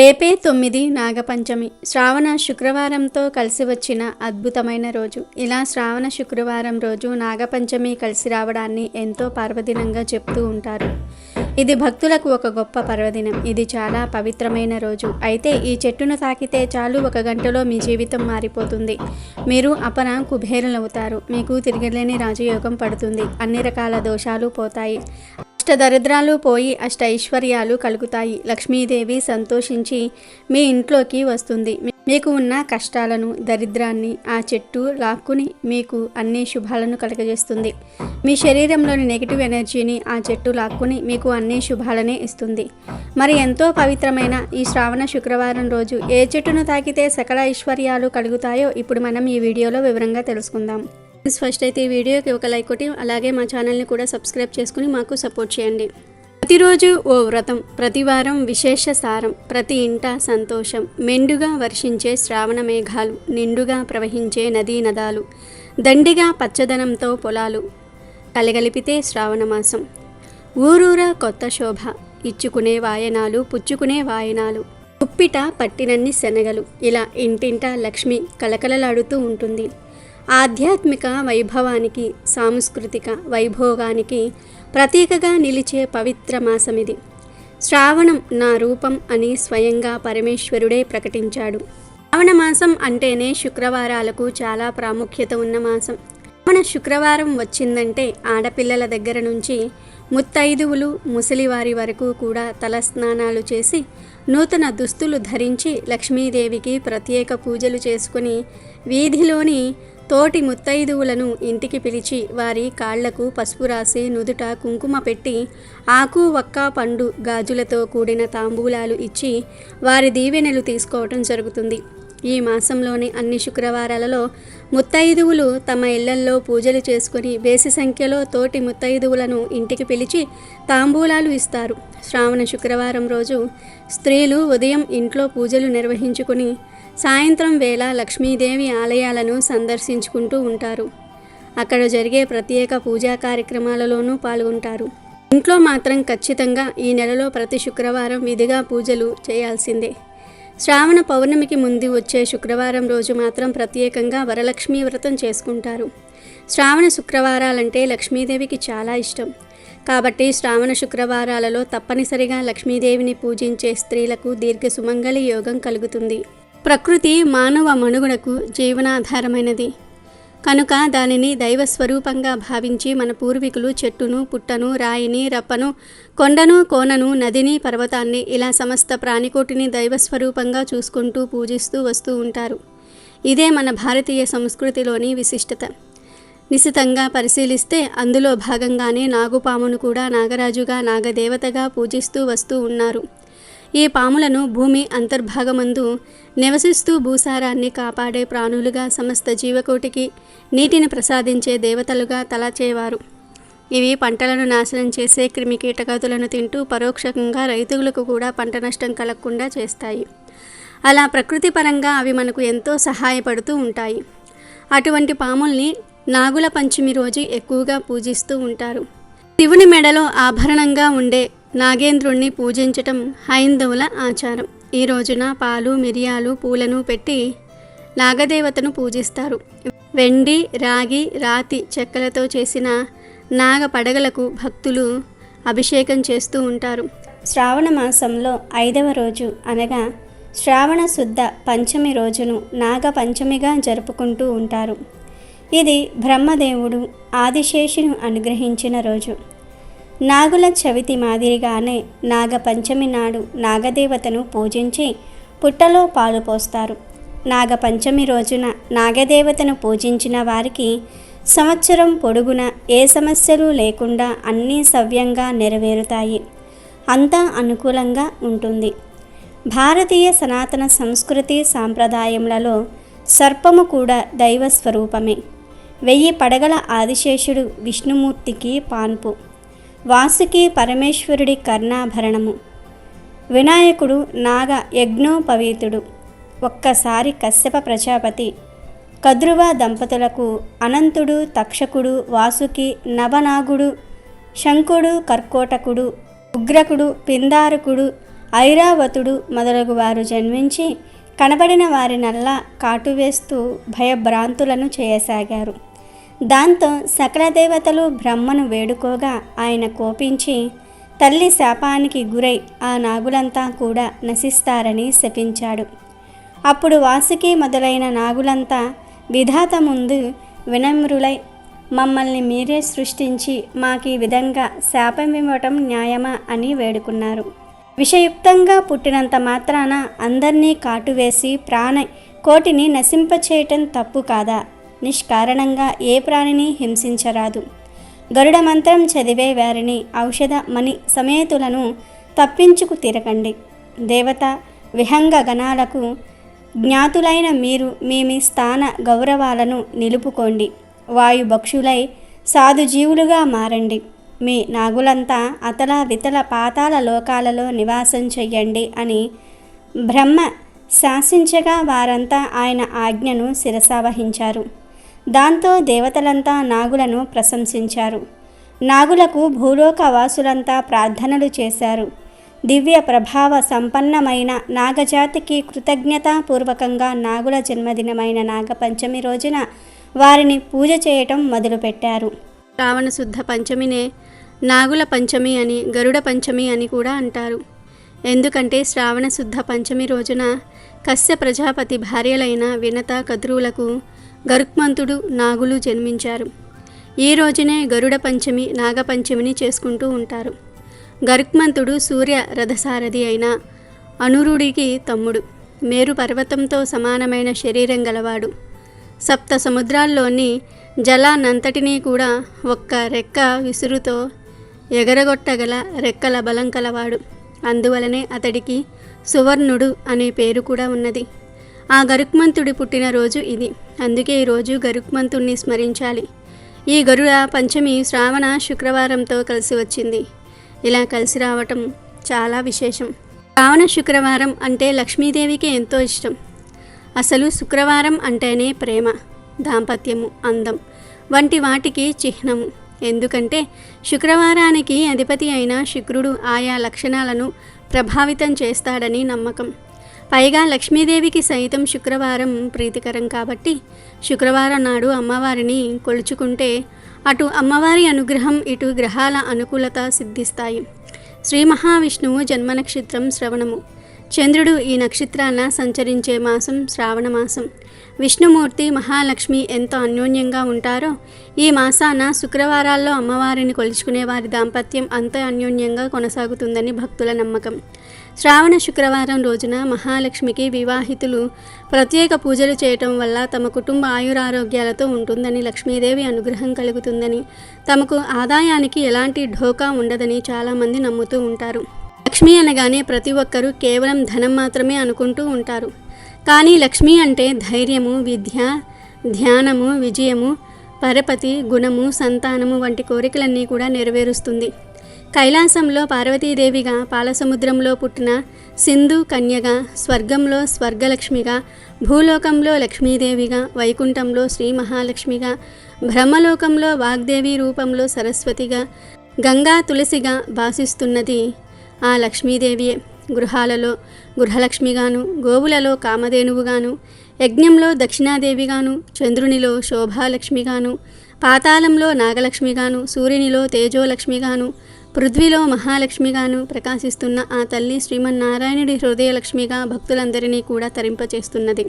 రేపే తొమ్మిది నాగపంచమి. శ్రావణ శుక్రవారంతో కలిసి వచ్చిన అద్భుతమైన రోజు. ఇలా శ్రావణ శుక్రవారం రోజు నాగపంచమి కలిసి రావడాన్ని ఎంతో పర్వదినంగా చెప్తూ ఉంటారు. ఇది భక్తులకు ఒక గొప్ప పర్వదినం. ఇది చాలా పవిత్రమైన రోజు. అయితే ఈ చెట్టును తాకితే చాలు ఒక గంటలో మీ జీవితం మారిపోతుంది. మీరు అపర కుబేరులవుతారు. మీకు తిరగలేని రాజయోగం పడుతుంది. అన్ని రకాల దోషాలు పోతాయి. అష్ట దరిద్రాలు పోయి అష్ట ఐశ్వర్యాలు కలుగుతాయి. లక్ష్మీదేవి సంతోషించి మీ ఇంట్లోకి వస్తుంది. మీకు ఉన్న కష్టాలను దరిద్రాన్ని ఆ చెట్టు లాక్కుని మీకు అన్ని శుభాలను కలగజేస్తుంది. మీ శరీరంలోని నెగిటివ్ ఎనర్జీని ఆ చెట్టు లాక్కుని మీకు అన్ని శుభాలనే ఇస్తుంది. మరి ఎంతో పవిత్రమైన ఈ శ్రావణ శుక్రవారం రోజు ఏ చెట్టును తాకితే సకల ఐశ్వర్యాలు కలుగుతాయో ఇప్పుడు మనం ఈ వీడియోలో వివరంగా తెలుసుకుందాం. ఫస్ట్ అయితే ఈ వీడియోకి ఒక లైక్ కొట్టి అలాగే మా ఛానల్ని కూడా సబ్స్క్రైబ్ చేసుకుని మాకు సపోర్ట్ చేయండి. ప్రతిరోజు ఓ వ్రతం ప్రతివారం విశేష సారం ప్రతి ఇంట సంతోషం మెండుగా వర్షించే శ్రావణ మేఘాలు నిండుగా ప్రవహించే నదీ నదాలు దండిగా పచ్చదనంతో పొలాలు కలగలిపితే శ్రావణమాసం ఊరూర ఊరూరా కొత్త శోభ ఇచ్చుకునే వాయనాలు పుచ్చుకునే వాయనాలు ఉప్పిట పట్టినన్ని శనగలు ఇలా ఇంటింట లక్ష్మి కలకలలాడుతూ ఉంటుంది. ఆధ్యాత్మిక వైభవానికి సాంస్కృతిక వైభోగానికి ప్రతీకగా నిలిచే పవిత్ర మాసమిది శ్రావణం నా రూపం అని స్వయంగా పరమేశ్వరుడే ప్రకటించాడు. శ్రావణ మాసం అంటేనే శుక్రవారాలకు చాలా ప్రాముఖ్యత ఉన్న మాసం. మన శుక్రవారం వచ్చిందంటే ఆడపిల్లల దగ్గర నుంచి ముత్తైదువులు ముసలివారి వరకు కూడా తలస్నానాలు చేసి నూతన దుస్తులు ధరించి లక్ష్మీదేవికి ప్రత్యేక పూజలు చేసుకుని వీధిలోని తోటి ముత్తైదువులను ఇంటికి పిలిచి వారి కాళ్ళకు పసుపు రాసి నుదుట కుంకుమ పెట్టి ఆకు వక్క పండు గాజులతో కూడిన తాంబూలాలు ఇచ్చి వారి దీవెనలు తీసుకోవటం జరుగుతుంది. ఈ మాసంలోని అన్ని శుక్రవారాలలో ముత్తైదువులు తమ ఇళ్ళల్లో పూజలు చేసుకుని బేసి సంఖ్యలో తోటి ముత్తైదువులను ఇంటికి పిలిచి తాంబూలాలు ఇస్తారు. శ్రావణ శుక్రవారం రోజు స్త్రీలు ఉదయం ఇంట్లో పూజలు నిర్వహించుకుని సాయంత్రం వేళ లక్ష్మీదేవి ఆలయాలను సందర్శించుకుంటూ ఉంటారు. అక్కడ జరిగే ప్రత్యేక పూజా కార్యక్రమాలలోనూ పాల్గొంటారు. ఇంట్లో మాత్రం ఖచ్చితంగా ఈ నెలలో ప్రతి శుక్రవారం విధిగా పూజలు చేయాల్సిందే. శ్రావణ పౌర్ణమికి ముందు వచ్చే శుక్రవారం రోజు మాత్రం ప్రత్యేకంగా వరలక్ష్మీ వ్రతం చేసుకుంటారు. శ్రావణ శుక్రవారాలంటే లక్ష్మీదేవికి చాలా ఇష్టం. కాబట్టి శ్రావణ శుక్రవారాలలో తప్పనిసరిగా లక్ష్మీదేవిని పూజించే స్త్రీలకు దీర్ఘ సుమంగళి యోగం కలుగుతుంది. ప్రకృతి మానవ మనుగడకు జీవనాధారమైనది. కనుక దానిని దైవ స్వరూపంగా భావించి మన పూర్వీకులు చెట్టును పుట్టను రాయిని రప్పను కొండను కోనను నదిని పర్వతాన్ని ఇలా సమస్త ప్రాణికోటిని దైవ స్వరూపంగా చూసుకుంటూ పూజిస్తూ వస్తూ ఉంటారు. ఇదే మన భారతీయ సంస్కృతిలోని విశిష్టత. నిశితంగా పరిశీలిస్తే అందులో భాగంగానే నాగుపామును కూడా నాగరాజుగా నాగదేవతగా పూజిస్తూ వస్తూ ఉన్నారు. ఈ పాములను భూమి అంతర్భాగమందు నివసిస్తూ భూసారాన్ని కాపాడే ప్రాణులుగా సమస్త జీవకోటికి నీటిని ప్రసాదించే దేవతలుగా తలచేవారు. ఇవి పంటలను నాశనం చేసే క్రిమి కీటకాదులను తింటూ పరోక్షంగా రైతులకు కూడా పంట నష్టం కలగకుండా చేస్తాయి. అలా ప్రకృతి పరంగా అవి మనకు ఎంతో సహాయపడుతూ ఉంటాయి. అటువంటి పాముల్ని నాగుల పంచమి రోజు ఎక్కువగా పూజిస్తూ ఉంటారు. శివుని మెడలో ఆభరణంగా ఉండే నాగేంద్రుణ్ణి పూజించటం హైందవుల ఆచారం. ఈ రోజున పాలు మిరియాలు పూలను పెట్టి నాగదేవతను పూజిస్తారు. వెండి రాగి రాతి చెక్కలతో చేసిన నాగ పడగలకు భక్తులు అభిషేకం చేస్తూ ఉంటారు. శ్రావణ మాసంలో ఐదవ రోజు అనగా శ్రావణ శుద్ధ పంచమి రోజును నాగ పంచమిగా జరుపుకుంటూ ఉంటారు. ఇది బ్రహ్మదేవుడు ఆదిశేషును అనుగ్రహించిన రోజు. నాగుల చవితి మాదిరిగానే నాగపంచమి నాడు నాగదేవతను పూజించి పుట్టలో పాలు పోస్తారు. నాగపంచమి రోజున నాగదేవతను పూజించిన వారికి సంవత్సరం పొడుగున ఏ సమస్యలు లేకుండా అన్నీ సవ్యంగా నెరవేరుతాయి. అంతా అనుకూలంగా ఉంటుంది. భారతీయ సనాతన సంస్కృతి సాంప్రదాయములలో సర్పము కూడా దైవ స్వరూపమే వెయ్యి పడగల ఆదిశేషుడు విష్ణుమూర్తికి పాన్పు. వాసుకి పరమేశ్వరుడి కర్ణాభరణము. వినాయకుడు నాగ యజ్ఞోపవీతుడు. ఒక్కసారి కశ్యప ప్రజాపతి కద్రువ దంపతులకు అనంతుడు తక్షకుడు వాసుకి నవనాగుడు శంకుడు కర్కోటకుడు ఉగ్రకుడు పిందారకుడు ఐరావతుడు మొదలగు వారు జన్మించి కనబడిన వారినల్లా కాటువేస్తూ భయభ్రాంతులను చేయసాగారు. దాంతో సకల దేవతలు బ్రహ్మను వేడుకోగా ఆయన కోపించి తల్లి శాపానికి గురై ఆ నాగులంతా కూడా నశిస్తారని శపించాడు. అప్పుడు వాసుకి మొదలైన నాగులంతా విధాత ముందు వినమ్రులై మమ్మల్ని మీరే సృష్టించి మాకీ విధంగా శాపం ఇవ్వటం న్యాయమా? అని వేడుకున్నారు. విషయుక్తంగా పుట్టినంత మాత్రాన అందరినీ కాటువేసి ప్రాణ కోటిని నశింపచేయటం తప్పు కాదా? నిష్కారణంగా ఏ ప్రాణిని హింసించరాదు. గరుడ మంత్రం చదివే వారిని ఔషధ మణి సమేతులను తప్పించుకు తిరగండి. దేవత విహంగ గణాలకు జ్ఞాతులైన మీరు మీ మీ స్థాన గౌరవాలను నిలుపుకోండి. వాయుభక్షులై సాధుజీవులుగా మారండి. మీ నాగులంతా అతల వితల పాతాల లోకాలలో నివాసం చెయ్యండి అని బ్రహ్మ శాసించగా వారంతా ఆయన ఆజ్ఞను శిరసావహించారు. దాంతో దేవతలంతా నాగులను ప్రశంసించారు. నాగులకు భూలోక వాసులంతా ప్రార్థనలు చేశారు. దివ్య ప్రభావ సంపన్నమైన నాగజాతికి కృతజ్ఞతాపూర్వకంగా నాగుల జన్మదినమైన నాగపంచమి రోజున వారిని పూజ చేయటం మొదలుపెట్టారు. శ్రావణ శుద్ధ పంచమినే నాగుల పంచమి అని గరుడ పంచమి అని కూడా అంటారు. ఎందుకంటే శ్రావణ శుద్ధ పంచమి రోజున కశ్య ప్రజాపతి భార్యలైన వినత కద్రువులకు గరుక్మంతుడు నాగులు జన్మించారు. ఈ రోజునే గరుడ పంచమి నాగపంచమిని చేసుకుంటూ ఉంటారు. గరుక్మంతుడు సూర్య రథసారథి అయిన అనురుడికి తమ్ముడు. మేరు పర్వతంతో సమానమైన శరీరం గలవాడు. సప్త సముద్రాల్లోని జలానంతటినీ కూడా ఒక్క రెక్క విసురుతో ఎగరగొట్టగల రెక్కల బలం కలవాడు. అందువలనే అతడికి సువర్ణుడు అనే పేరు కూడా ఉన్నది. ఆ గరుక్మంతుడి పుట్టినరోజు ఇది. అందుకే ఈరోజు గరుక్మంతుణ్ణి స్మరించాలి. ఈ గరుడ పంచమి శ్రావణ శుక్రవారంతో కలిసి వచ్చింది. ఇలా కలిసి రావటం చాలా విశేషం. శ్రావణ శుక్రవారం అంటే లక్ష్మీదేవికి ఎంతో ఇష్టం. అసలు శుక్రవారం అంటేనే ప్రేమ దాంపత్యము అందం వంటి వాటికి చిహ్నము. ఎందుకంటే శుక్రవారానికి అధిపతి అయిన శుక్రుడు ఆయా లక్షణాలను ప్రభావితం చేస్తాడని నమ్మకం. పైగా లక్ష్మీదేవికి సైతం శుక్రవారం ప్రీతికరం కాబట్టి శుక్రవారం నాడు అమ్మవారిని కొలుచుకుంటే అటు అమ్మవారి అనుగ్రహం ఇటు గ్రహాల అనుకూలత సిద్ధిస్తాయి. శ్రీ మహావిష్ణువు జన్మ నక్షత్రం శ్రవణము. చంద్రుడు ఈ నక్షత్రాన సంచరించే మాసం శ్రావణ మాసం. విష్ణుమూర్తి మహాలక్ష్మి ఎంతో అన్యోన్యంగా ఉంటారో ఈ మాసాన శుక్రవారాల్లో అమ్మవారిని కొలుచుకునే వారి దాంపత్యం అంత అన్యోన్యంగా కొనసాగుతుందని భక్తుల నమ్మకం. శ్రావణ శుక్రవారం రోజున మహాలక్ష్మికి వివాహితులు ప్రత్యేక పూజలు చేయటం వల్ల తమ కుటుంబ ఆయురారోగ్యాలతో ఉంటుందని లక్ష్మీదేవి అనుగ్రహం కలుగుతుందని తమకు ఆదాయానికి ఎలాంటి ఢోకా ఉండదని చాలామంది నమ్ముతూ ఉంటారు. లక్ష్మి అనగానే ప్రతి ఒక్కరూ కేవలం ధనం మాత్రమే అనుకుంటూ ఉంటారు. కానీ లక్ష్మి అంటే ధైర్యము విద్య ధ్యానము విజయము పరపతి గుణము సంతానము వంటి కోరికలన్నీ కూడా నెరవేరుస్తుంది. కైలాసంలో పార్వతీదేవిగా పాలసముద్రంలో పుట్టిన సింధు కన్యగా స్వర్గంలో స్వర్గలక్ష్మిగా భూలోకంలో లక్ష్మీదేవిగా వైకుంఠంలో శ్రీ మహాలక్ష్మిగా బ్రహ్మలోకంలో వాగ్దేవి రూపంలో సరస్వతిగా గంగా తులసిగా భాసిస్తున్నది ఆ లక్ష్మీదేవియే. గృహాలలో గృహలక్ష్మిగాను గోవులలో కామధేనువుగాను యజ్ఞంలో దక్షిణాదేవిగాను చంద్రునిలో శోభాలక్ష్మిగాను పాతాళంలో నాగలక్ష్మిగాను సూర్యునిలో తేజోలక్ష్మిగాను పృథ్వీలో మహాలక్ష్మిగాను ప్రకాశిస్తున్న ఆ తల్లి శ్రీమన్నారాయణుడి హృదయలక్ష్మిగా భక్తులందరినీ కూడా తరింపచేస్తున్నది.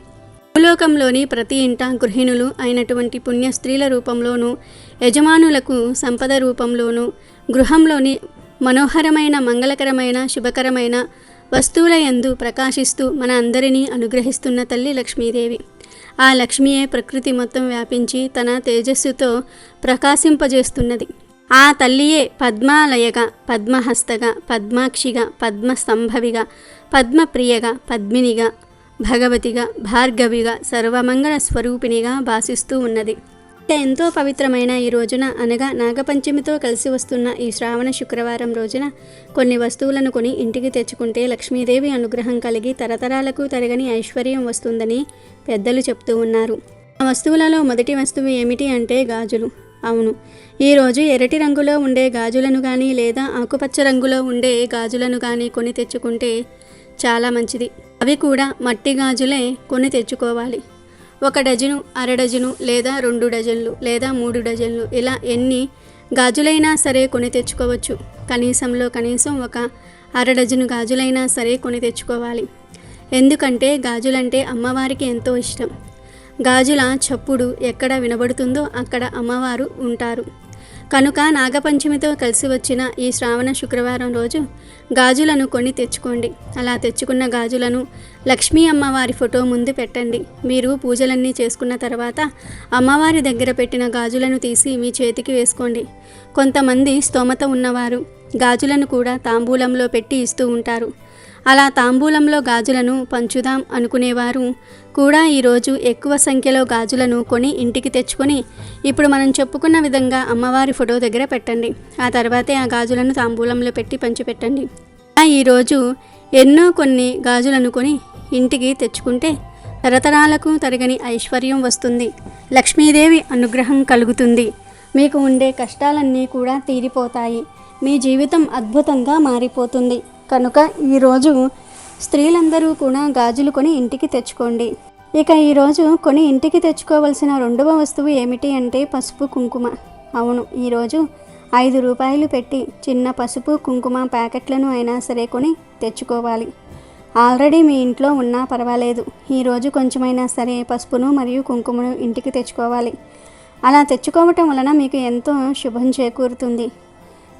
భూలోకంలోని ప్రతి ఇంట గృహిణులు అయినటువంటి పుణ్య స్త్రీల రూపంలోనూ యజమానులకు సంపద రూపంలోనూ గృహంలోని మనోహరమైన మంగళకరమైన శుభకరమైన వస్తువుల యందు ప్రకాశిస్తూ మన అందరినీ అనుగ్రహిస్తున్న తల్లి లక్ష్మీదేవి. ఆ లక్ష్మియే ప్రకృతి మొత్తం వ్యాపించి తన తేజస్సుతో ప్రకాశింపజేస్తున్నది. ఆ తల్లియే పద్మాలయగా పద్మహస్తగా పద్మాక్షిగా పద్మస్తంభవిగా పద్మప్రియగా పద్మినిగా భగవతిగా భార్గవిగా సర్వమంగళ స్వరూపిణిగా భాసిస్తూ ఉన్నది. ఎంతో పవిత్రమైన ఈ రోజున అనగా నాగపంచమితో కలిసి వస్తున్న ఈ శ్రావణ శుక్రవారం రోజున కొన్ని వస్తువులను కొని ఇంటికి తెచ్చుకుంటే లక్ష్మీదేవి అనుగ్రహం కలిగి తరతరాలకు తరగని ఐశ్వర్యం వస్తుందని పెద్దలు చెప్తూ ఉన్నారు. ఆ వస్తువులలో మొదటి వస్తువు ఏమిటి అంటే గాజులు. అవును. ఈరోజు ఎరటి రంగులో ఉండే గాజులను కానీ లేదా ఆకుపచ్చ రంగులో ఉండే గాజులను కానీ కొని తెచ్చుకుంటే చాలా మంచిది. అవి కూడా మట్టి గాజులే కొని తెచ్చుకోవాలి. ఒక డజను అర డజను లేదా రెండు డజన్లు లేదా మూడు డజన్లు ఇలా ఎన్ని గాజులైనా సరే కొని తెచ్చుకోవచ్చు. కనీసంలో కనీసం ఒక అర డజను గాజులైనా సరే కొని తెచ్చుకోవాలి. ఎందుకంటే గాజులంటే అమ్మవారికి ఎంతో ఇష్టం. గాజుల చప్పుడు ఎక్కడ వినబడుతుందో అక్కడ అమ్మవారు ఉంటారు. కనుక నాగపంచమితో కలిసి వచ్చిన ఈ శ్రావణ శుక్రవారం రోజు గాజులను కొన్ని తెచ్చుకోండి. అలా తెచ్చుకున్న గాజులను లక్ష్మీ అమ్మవారి ఫోటో ముందు పెట్టండి. మీరు పూజలన్నీ చేసుకున్న తర్వాత అమ్మవారి దగ్గర పెట్టిన గాజులను తీసి మీ చేతికి వేసుకోండి. కొంతమంది స్తోమత ఉన్నవారు గాజులను కూడా తాంబూలంలో పెట్టి ఇస్తూ ఉంటారు. అలా తాంబూలంలో గాజులను పంచుదాం అనుకునేవారు. కూడా ఈరోజు ఎక్కువ సంఖ్యలో గాజులను కొని ఇంటికి తెచ్చుకొని ఇప్పుడు మనం చెప్పుకున్న విధంగా అమ్మవారి ఫోటో దగ్గర పెట్టండి. ఆ తర్వాతే ఆ గాజులను తాంబూలంలో పెట్టి పంచిపెట్టండి ఆ ఈరోజు ఎన్నో కొన్ని గాజులను కొని ఇంటికి తెచ్చుకుంటే తరతరాలకు తరగని ఐశ్వర్యం వస్తుంది. లక్ష్మీదేవి అనుగ్రహం కలుగుతుంది. మీకు ఉండే కష్టాలన్నీ కూడా తీరిపోతాయి. మీ జీవితం అద్భుతంగా మారిపోతుంది. కనుక ఈరోజు స్త్రీలందరూ కూడా గాజులు కొని ఇంటికి తెచ్చుకోండి. ఇక ఈరోజు కొని ఇంటికి తెచ్చుకోవలసిన రెండవ వస్తువు ఏమిటి అంటే పసుపు కుంకుమ. అవును ఈరోజు ఐదు రూపాయలు పెట్టి చిన్న పసుపు కుంకుమ ప్యాకెట్లను అయినా సరే కొని తెచ్చుకోవాలి. ఆల్రెడీ మీ ఇంట్లో ఉన్నా పర్వాలేదు. ఈరోజు కొంచెమైనా సరే పసుపును మరియు కుంకుమను ఇంటికి తెచ్చుకోవాలి. అలా తెచ్చుకోవటం వలన మీకు ఎంతో శుభం చేకూరుతుంది.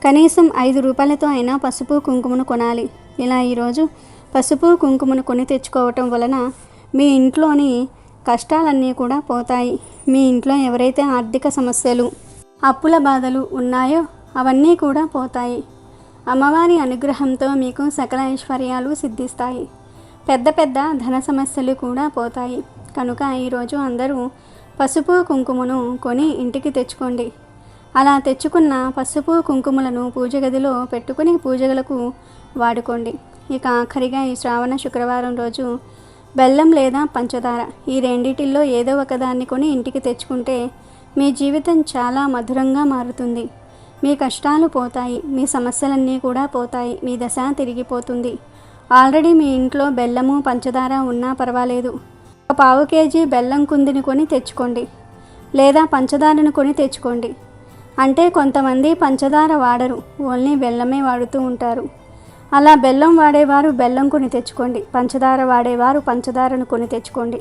కనీసం ఐదు రూపాయలతో అయినా పసుపు కుంకుమను కొనాలి. ఇలా ఈరోజు పసుపు కుంకుమను కొని తెచ్చుకోవటం వలన మీ ఇంట్లోని కష్టాలన్నీ కూడా పోతాయి. మీ ఇంట్లో ఎవరైతే ఆర్థిక సమస్యలు అప్పుల బాధలు ఉన్నాయో అవన్నీ కూడా పోతాయి. అమ్మవారి అనుగ్రహంతో మీకు సకల ఐశ్వర్యాలు సిద్ధిస్తాయి. పెద్ద పెద్ద ధన సమస్యలు కూడా పోతాయి. కనుక ఈరోజు అందరూ పసుపు కుంకుమను కొని ఇంటికి తెచ్చుకోండి. అలా తెచ్చుకున్న పసుపు కుంకుమలను పూజ గదిలో పెట్టుకుని పూజలకు వాడుకోండి. ఇక ఆఖరిగా ఈ శ్రావణ శుక్రవారం రోజు బెల్లం లేదా పంచదార ఈ రెండిటిల్లో ఏదో ఒకదాన్ని కొని ఇంటికి తెచ్చుకుంటే మీ జీవితం చాలా మధురంగా మారుతుంది. మీ కష్టాలు పోతాయి మీ సమస్యలన్నీ కూడా పోతాయి మీ దశ తిరిగిపోతుంది. ఆల్రెడీ మీ ఇంట్లో బెల్లము పంచదార ఉన్నా పర్వాలేదు. ఒక పావు కేజీ బెల్లం కుందిని కొని తెచ్చుకోండి. లేదా పంచదారను కొని తెచ్చుకోండి. అంటే కొంతమంది పంచదార వాడరు ఓన్లీ బెల్లమే వాడుతూ ఉంటారు. అలా బెల్లం వాడేవారు బెల్లం కొని తెచ్చుకోండి పంచదార వాడేవారు పంచదారను కొని తెచ్చుకోండి.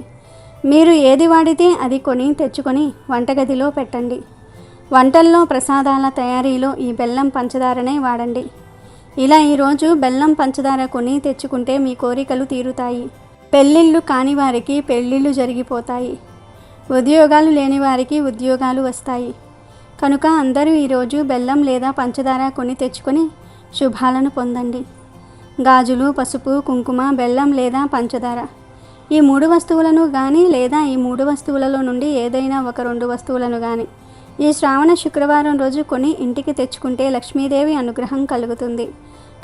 మీరు ఏది వాడితే అది కొని తెచ్చుకొని వంటగదిలో పెట్టండి. వంటల్లో ప్రసాదాల తయారీలో ఈ బెల్లం పంచదారనే వాడండి. ఇలా ఈరోజు బెల్లం పంచదార కొని తెచ్చుకుంటే మీ కోరికలు తీరుతాయి. పెళ్ళిళ్ళు కాని వారికి పెళ్ళిళ్ళు జరిగిపోతాయి. ఉద్యోగాలు లేని వారికి ఉద్యోగాలు వస్తాయి. కనుక అందరూ ఈరోజు బెల్లం లేదా పంచదార కొని తెచ్చుకొని శుభాలను పొందండి. గాజులు పసుపు కుంకుమ బెల్లం లేదా పంచదార. ఈ మూడు వస్తువులను కానీ లేదా ఈ మూడు వస్తువులలో నుండి ఏదైనా ఒక రెండు వస్తువులను కానీ ఈ శ్రావణ శుక్రవారం రోజు కొని ఇంటికి తెచ్చుకుంటే లక్ష్మీదేవి అనుగ్రహం కలుగుతుంది.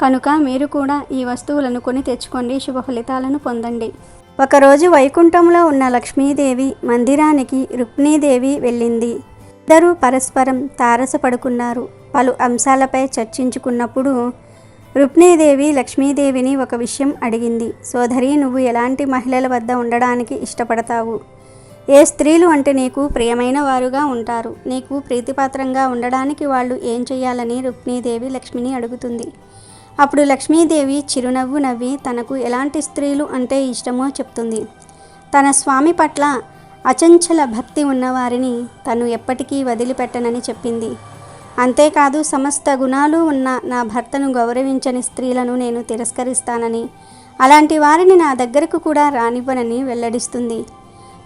కనుక మీరు కూడా ఈ వస్తువులను కొని తెచ్చుకోండి శుభ ఫలితాలను పొందండి. ఒకరోజు వైకుంఠంలో ఉన్న లక్ష్మీదేవి మందిరానికి రుక్మిణీదేవి వెళ్ళింది. ఇద్దరూ పరస్పరం తారసపడుకున్నారు. పలు అంశాలపై చర్చించుకున్నప్పుడు రుక్మిణీదేవి లక్ష్మీదేవిని ఒక విషయం అడిగింది. సోదరి నువ్వు ఎలాంటి మహిళల వద్ద ఉండడానికి ఇష్టపడతావు? ఏ స్త్రీలు అంటే నీకు ప్రియమైన వారుగా ఉంటారు. నీకు ప్రీతిపాత్రంగా ఉండడానికి వాళ్ళు ఏం చేయాలని రుక్మిణీదేవి లక్ష్మిని అడుగుతుంది. అప్పుడు లక్ష్మీదేవి చిరునవ్వు నవ్వి తనకు ఎలాంటి స్త్రీలు అంటే ఇష్టమో చెప్తుంది. తన స్వామి పట్ల అచంచల భక్తి ఉన్నవారిని తను ఎప్పటికీ వదిలిపెట్టనని చెప్పింది. అంతేకాదు సమస్త గుణాలు ఉన్న నా భర్తను గౌరవించని స్త్రీలను నేను తిరస్కరిస్తానని అలాంటి వారిని నా దగ్గరకు కూడా రానివ్వనని వెల్లడిస్తుంది.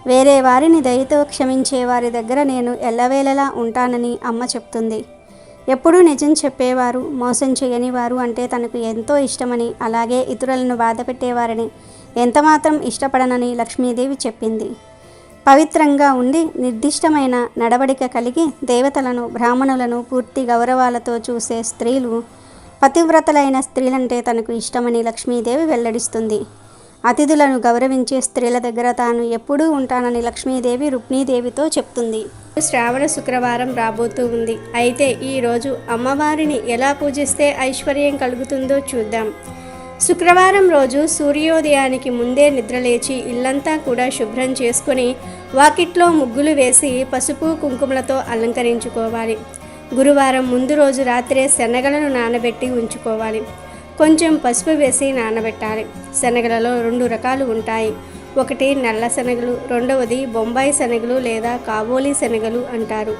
వేరే వారిని దయతో క్షమించే వారి దగ్గర నేను ఎల్లవేళలా ఉంటానని అమ్మ చెప్తుంది. ఎప్పుడూ నిజం చెప్పేవారు మోసం చేయని వారు అంటే తనకు ఎంతో ఇష్టమని అలాగే ఇతరులను బాధపెట్టేవారని ఎంతమాత్రం ఇష్టపడనని లక్ష్మీదేవి చెప్పింది. పవిత్రంగా ఉండి నిర్దిష్టమైన నడవడిక కలిగి దేవతలను బ్రాహ్మణులను పూర్తి గౌరవాలతో చూసే స్త్రీలు పతివ్రతలైన స్త్రీలంటే తనకు ఇష్టమని లక్ష్మీదేవి వెల్లడిస్తుంది. అతిథులను గౌరవించే స్త్రీల దగ్గర తాను ఎప్పుడూ ఉంటానని లక్ష్మీదేవి రుక్మీదేవితో చెప్తుంది. శ్రావణ శుక్రవారం రాబోతూ ఉంది. అయితే ఈరోజు అమ్మవారిని ఎలా పూజిస్తే ఐశ్వర్యం కలుగుతుందో చూద్దాం. శుక్రవారం రోజు సూర్యోదయానికి ముందే నిద్రలేచి ఇల్లంతా కూడా శుభ్రం చేసుకొని వాకిట్లో ముగ్గులు వేసి పసుపు కుంకుమలతో అలంకరించుకోవాలి. గురువారం ముందు రోజు రాత్రే శనగలను నానబెట్టి ఉంచుకోవాలి. కొంచెం పసుపు వేసి నానబెట్టాలి. శనగలలో రెండు రకాలు ఉంటాయి. ఒకటి నల్ల శనగలు రెండవది బొంబాయి శనగలు లేదా కాబోలి శనగలు అంటారు.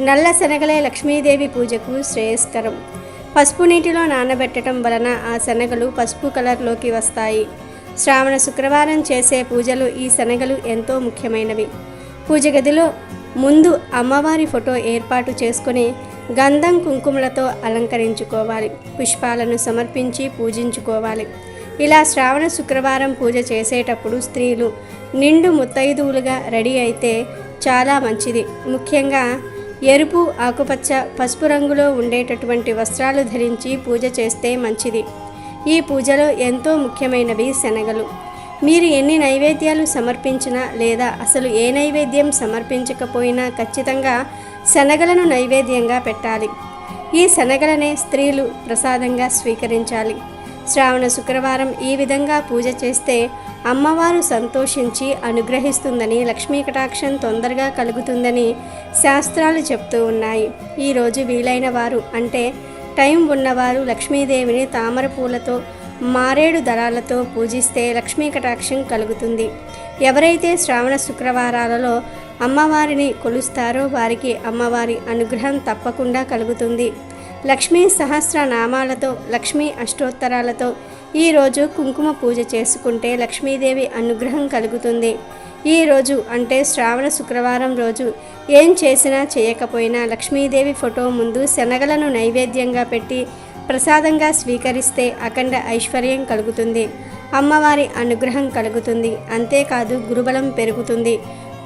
నల్ల శనగలే లక్ష్మీదేవి పూజకు శ్రేయస్కరం. పసుపు నీటిలో నానబెట్టడం వలన ఆ శనగలు పసుపు కలర్లోకి వస్తాయి. శ్రావణ శుక్రవారం చేసే పూజలు ఈ శనగలు ఎంతో ముఖ్యమైనవి. పూజ గదిలో ముందు అమ్మవారి ఫోటో ఏర్పాటు చేసుకుని గంధం కుంకుమలతో అలంకరించుకోవాలి. పుష్పాలను సమర్పించి పూజించుకోవాలి. ఇలా శ్రావణ శుక్రవారం పూజ చేసేటప్పుడు స్త్రీలు నిండు ముత్తైదువులుగా రెడీ అయితే చాలా మంచిది. ముఖ్యంగా ఎరుపు ఆకుపచ్చ పసుపు రంగులో ఉండేటటువంటి వస్త్రాలు ధరించి పూజ చేస్తే మంచిది. ఈ పూజలో ఎంతో ముఖ్యమైనవి శనగలు. మీరు ఎన్ని నైవేద్యాలు సమర్పించినా లేదా అసలు ఏ నైవేద్యం సమర్పించకపోయినా ఖచ్చితంగా శనగలను నైవేద్యంగా పెట్టాలి. ఈ శనగలనే స్త్రీలు ప్రసాదంగా స్వీకరించాలి. శ్రావణ శుక్రవారం ఈ విధంగా పూజ చేస్తే అమ్మవారు సంతోషించి అనుగ్రహిస్తుందని లక్ష్మీ కటాక్షం తొందరగా కలుగుతుందని శాస్త్రాలు చెప్తూ ఉన్నాయి. ఈరోజు వీలైన వారు అంటే టైం ఉన్నవారు లక్ష్మీదేవిని తామర పూలతో మారేడు దళాలతో పూజిస్తే లక్ష్మీ కటాక్షం కలుగుతుంది. ఎవరైతే శ్రావణ శుక్రవారాలలో అమ్మవారిని కొలుస్తారో వారికి అమ్మవారి అనుగ్రహం తప్పకుండా కలుగుతుంది. లక్ష్మీ సహస్ర నామాలతో లక్ష్మీ అష్టోత్తరాలతో ఈరోజు కుంకుమ పూజ చేసుకుంటే లక్ష్మీదేవి అనుగ్రహం కలుగుతుంది. ఈ రోజు అంటే శ్రావణ శుక్రవారం రోజు ఏం చేసినా చేయకపోయినా లక్ష్మీదేవి ఫోటో ముందు శనగలను నైవేద్యంగా పెట్టి ప్రసాదంగా స్వీకరిస్తే అఖండ ఐశ్వర్యం కలుగుతుంది. అమ్మవారి అనుగ్రహం కలుగుతుంది. అంతేకాదు గురుబలం పెరుగుతుంది.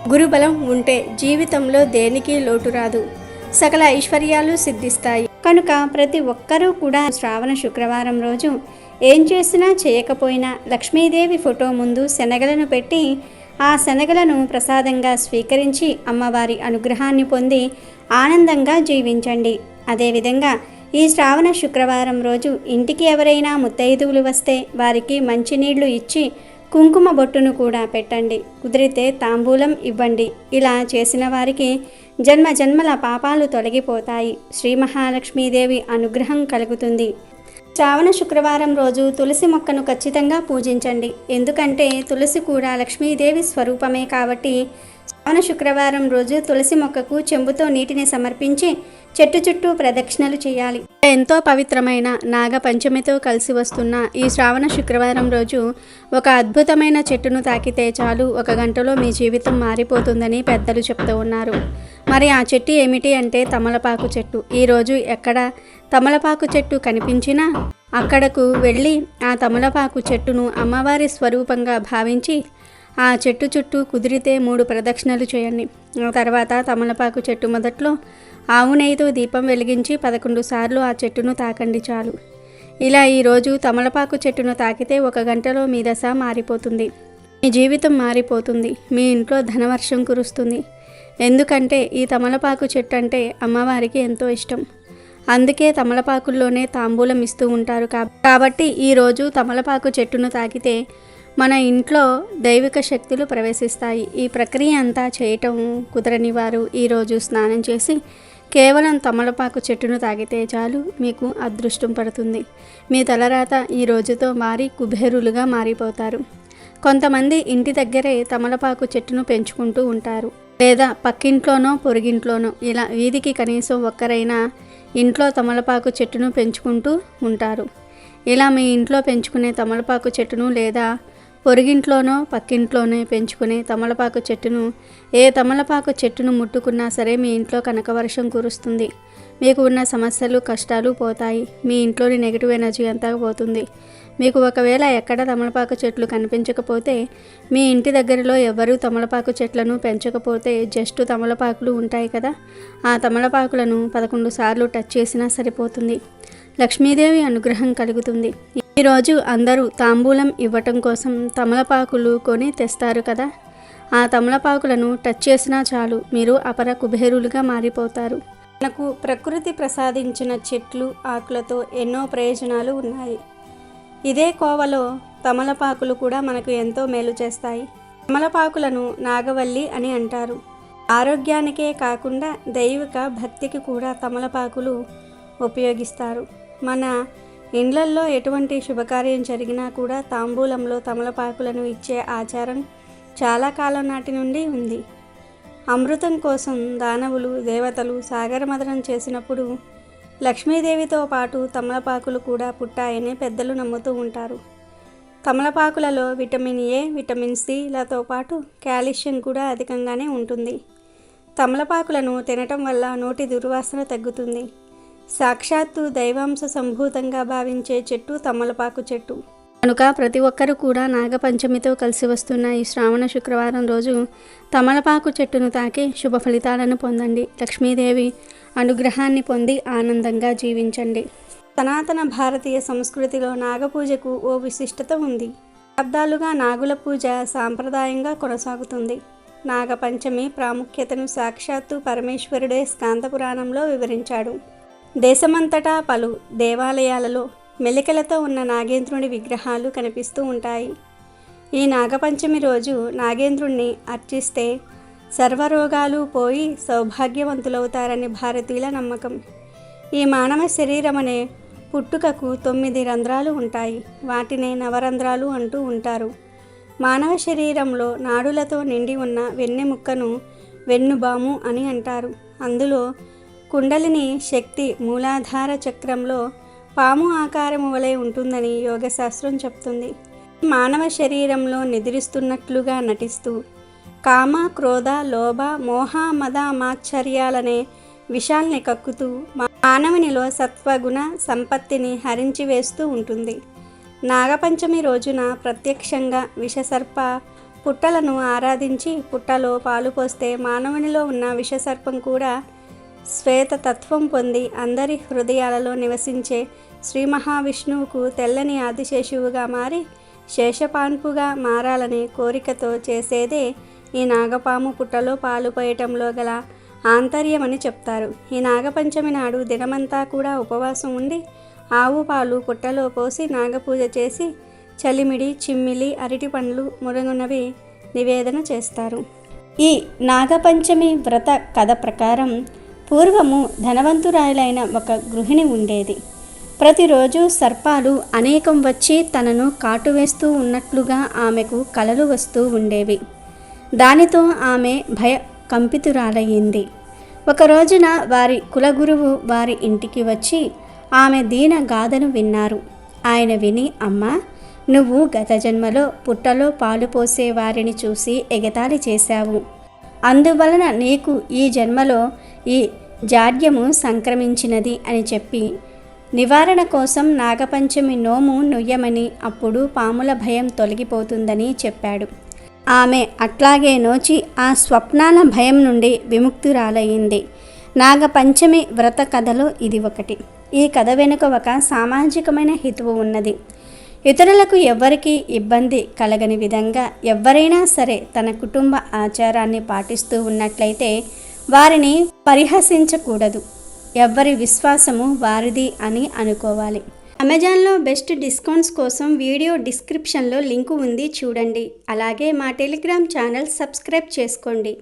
గురుబలం ఉంటే జీవితంలో దేనికి లోటు రాదు. సకల ఐశ్వర్యాలు సిద్ధిస్తాయి. కనుక ప్రతి ఒక్కరూ కూడా శ్రావణ శుక్రవారం రోజు ఏం చేసినా చేయకపోయినా లక్ష్మీదేవి ఫోటో ముందు శనగలను పెట్టి ఆ శనగలను ప్రసాదంగా స్వీకరించి అమ్మవారి అనుగ్రహాన్ని పొంది ఆనందంగా జీవించండి. అదేవిధంగా ఈ శ్రావణ శుక్రవారం రోజు ఇంటికి ఎవరైనా ముత్తైదువులు వస్తే వారికి మంచినీళ్ళు ఇచ్చి కుంకుమ బొట్టును కూడా పెట్టండి. కుదిరితే తాంబూలం ఇవ్వండి. ఇలా చేసిన వారికి జన్మ జన్మల పాపాలు తొలగిపోతాయి. శ్రీ మహాలక్ష్మీదేవి అనుగ్రహం కలుగుతుంది. శ్రావణ శుక్రవారం రోజు తులసి మొక్కను ఖచ్చితంగా పూజించండి. ఎందుకంటే తులసి కూడా లక్ష్మీదేవి స్వరూపమే కాబట్టి శ్రావణ శుక్రవారం రోజు తులసి మొక్కకు చెంబుతో నీటిని సమర్పించి చెట్టు చుట్టూ ప్రదక్షిణలు చేయాలి. ఎంతో పవిత్రమైన నాగ పంచమితో కలిసి వస్తున్న ఈ శ్రావణ శుక్రవారం రోజు ఒక అద్భుతమైన చెట్టును తాకితే చాలు ఒక గంటలో మీ జీవితం మారిపోతుందని పెద్దలు చెప్తూ ఉన్నారు. మరి ఆ చెట్టు ఏమిటి అంటే తమలపాకు చెట్టు. ఈరోజు ఎక్కడ తమలపాకు చెట్టు కనిపించినా అక్కడకు వెళ్ళి ఆ తమలపాకు చెట్టును అమ్మవారి స్వరూపంగా భావించి ఆ చెట్టు చుట్టూ కుదిరితే మూడు ప్రదక్షిణలు చేయండి. ఆ తర్వాత తమలపాకు చెట్టు మొదట్లో ఆవు నెయ్యితో దీపం వెలిగించి పదకొండు సార్లు ఆ చెట్టును తాకండి చాలు. ఇలా ఈరోజు తమలపాకు చెట్టును తాకితే ఒక గంటలో మీ దశ మారిపోతుంది. మీ జీవితం మారిపోతుంది. మీ ఇంట్లో ధనవర్షం కురుస్తుంది. ఎందుకంటే ఈ తమలపాకు చెట్టు అంటే అమ్మవారికి ఎంతో ఇష్టం. అందుకే తమలపాకుల్లోనే తాంబూలం ఇస్తూ ఉంటారు కాబట్టి ఈరోజు తమలపాకు చెట్టును తాకితే మన ఇంట్లో దైవిక శక్తులు ప్రవేశిస్తాయి. ఈ ప్రక్రియ అంతా చేయటం కుదరని వారు ఈరోజు స్నానం చేసి కేవలం తమలపాకు చెట్టును తాగితే చాలు మీకు అదృష్టం పడుతుంది. మీ తలరాత ఈ రోజుతో మారి కుబేరులుగా మారిపోతారు. కొంతమంది ఇంటి దగ్గరే తమలపాకు చెట్టును పెంచుకుంటూ ఉంటారు. లేదా పక్కింట్లోనో పొరుగింట్లోనో ఇలా వీధికి కనీసం ఒక్కరైనా ఇంట్లో తమలపాకు చెట్టును పెంచుకుంటూ ఉంటారు. ఇలా మీ ఇంట్లో పెంచుకునే తమలపాకు చెట్టును లేదా పొరుగింట్లోనో పక్కింట్లోనే పెంచుకునే తమలపాకు చెట్టును ఏ తమలపాకు చెట్టును ముట్టుకున్నా సరే మీ ఇంట్లో కనకవర్షం కురుస్తుంది. మీకు ఉన్న సమస్యలు కష్టాలు పోతాయి. మీ ఇంట్లోని నెగిటివ్ ఎనర్జీ అంతా పోతుంది. మీకు ఒకవేళ ఎక్కడ తమలపాకు చెట్లు కనిపించకపోతే మీ ఇంటి దగ్గరలో ఎవరూ తమలపాకు చెట్లను పెంచకపోతే జస్ట్ తమలపాకులు ఉంటాయి కదా. ఆ తమలపాకులను పదకొండు సార్లు టచ్ చేసినా సరిపోతుంది. లక్ష్మీదేవి అనుగ్రహం కలుగుతుంది. ఈరోజు అందరూ తాంబూలం ఇవ్వటం కోసం తమలపాకులు కొని తెస్తారు కదా? ఆ తమలపాకులను టచ్ చేసినా చాలు మీరు అపర కుబేరులుగా మారిపోతారు. మనకు ప్రకృతి ప్రసాదించిన చెట్లు ఆకులతో ఎన్నో ప్రయోజనాలు ఉన్నాయి. ఇదే కోవలో తమలపాకులు కూడా మనకు ఎంతో మేలు చేస్తాయి. తమలపాకులను నాగవల్లి అని అంటారు. ఆరోగ్యానికే కాకుండా దైవిక భక్తికి కూడా తమలపాకులు ఉపయోగిస్తారు. మన ఇండ్లల్లో ఎటువంటి శుభకార్యం జరిగినా కూడా తాంబూలంలో తమలపాకులను ఇచ్చే ఆచారం చాలా కాలం నాటి నుండి ఉంది. అమృతం కోసం దానవులు దేవతలు సాగరమదనం చేసినప్పుడు లక్ష్మీదేవితో పాటు తమలపాకులు కూడా పుట్టాయని పెద్దలు నమ్ముతూ ఉంటారు. తమలపాకులలో విటమిన్ ఏ విటమిన్ సిలతో పాటు కాల్షియం కూడా అధికంగానే ఉంటుంది. తమలపాకులను తినటం వల్ల నోటి దుర్వాసన తగ్గుతుంది. సాక్షాత్తు దైవాంశ సంభూతంగా భావించే చెట్టు తమలపాకు చెట్టు. కనుక ప్రతి ఒక్కరూ కూడా నాగపంచమితో కలిసి వస్తున్న ఈ శ్రావణ శుక్రవారం రోజు తమలపాకు చెట్టును తాకి శుభ ఫలితాలను పొందండి. లక్ష్మీదేవి అనుగ్రహాన్ని పొంది ఆనందంగా జీవించండి. సనాతన భారతీయ సంస్కృతిలో నాగపూజకు ఓ విశిష్టత ఉంది. శతాబ్దాలుగా నాగుల పూజ సాంప్రదాయంగా కొనసాగుతుంది. నాగపంచమి ప్రాముఖ్యతను సాక్షాత్తు పరమేశ్వరుడే స్కాంత పురాణంలో వివరించాడు. దేశమంతటా పలు దేవాలయాలలో మెలికలతో ఉన్న నాగేంద్రుని విగ్రహాలు కనిపిస్తూ ఉంటాయి. ఈ నాగపంచమి రోజు నాగేంద్రుణ్ణి అర్చిస్తే సర్వరోగాలు పోయి సౌభాగ్యవంతులవుతారని భారతీయుల నమ్మకం. ఈ మానవ శరీరం అనే పుట్టుకకు తొమ్మిది రంధ్రాలు ఉంటాయి. వాటినే నవరంధ్రాలు అంటూ ఉంటారు. మానవ శరీరంలో నాడులతో నిండి ఉన్న వెన్నెముక్కను వెన్నుబాము అని అంటారు. అందులో కుండలిని శక్తి మూలాధార చక్రంలో పాము ఆకారము వలె ఉంటుందని యోగశాస్త్రం చెప్తుంది. మానవ శరీరంలో నిద్రిస్తున్నట్లుగా నటిస్తూ కామ క్రోధ లోభ మోహ మద మాశ్చర్యాలనే విషాల్ని కక్కుతూ మానవునిలో సత్వగుణ సంపత్తిని హరించి వేస్తూ ఉంటుంది. నాగపంచమి రోజున ప్రత్యక్షంగా విషసర్ప పుట్టలను ఆరాధించి పుట్టలో పాలు పోస్తే మానవునిలో ఉన్న విషసర్పం కూడా శ్వేత తత్వం పొంది అందరి హృదయాలలో నివసించే శ్రీ మహావిష్ణువుకు తెల్లని ఆదిశేషువుగా మారి శేషపాన్పుగా మారాలనే కోరికతో చేసేదే ఈ నాగపాము పుట్టలో పాలు పోయటంలో గల ఆంతర్యమని చెప్తారు. ఈ నాగపంచమి నాడు దినమంతా కూడా ఉపవాసం ఉండి ఆవు పాలు పుట్టలో పోసి నాగపూజ చేసి చలిమిడి చిమ్మిలి అరటి పండ్లు మురుగునవి నివేదన చేస్తారు. ఈ నాగపంచమి వ్రత కథ ప్రకారం పూర్వము ధనవంతురాలైన ఒక గృహిణి ఉండేది. ప్రతిరోజు సర్పాలు అనేకం వచ్చి తనను కాటువేస్తూ ఉన్నట్లుగా ఆమెకు కలలు వస్తూ ఉండేవి. దానితో ఆమె భయ కంపితురాలయ్యింది ఒక రోజున వారి కులగురువు వారి ఇంటికి వచ్చి ఆమె దీన గాథను విన్నారు. ఆయన విని అమ్మా నువ్వు గత జన్మలో పుట్టలో పాలు పోసే వారిని చూసి ఎగతాళి చేశావు. అందువలన నీకు ఈ జన్మలో ఈ జాడ్యము సంక్రమించినది అని చెప్పి నివారణ కోసం నాగపంచమి నోము నుయ్యమని అప్పుడు పాముల భయం తొలగిపోతుందని చెప్పాడు. ఆమె అట్లాగే నోచి ఆ స్వప్నాల భయం నుండి విముక్తురాలయ్యింది. నాగపంచమి వ్రత కథలో ఇది ఒకటి. ఈ కథ వెనుక ఒక సామాజికమైన హితువు ఉన్నది. ఇతరులకు ఎవ్వరికీ ఇబ్బంది కలగని విధంగా ఎవరైనా సరే తన కుటుంబ ఆచారాన్ని పాటిస్తూ ఉన్నట్లయితే వారిని పరిహసించకూడదు. ఎవరి విశ్వాసము వారిది అని అనుకోవాలి. అమెజాన్లో బెస్ట్ డిస్కౌంట్స్ కోసం వీడియో డిస్క్రిప్షన్లో లింకు ఉంది చూడండి. అలాగే మా టెలిగ్రామ్ ఛానల్ సబ్స్క్రైబ్ చేసుకోండి.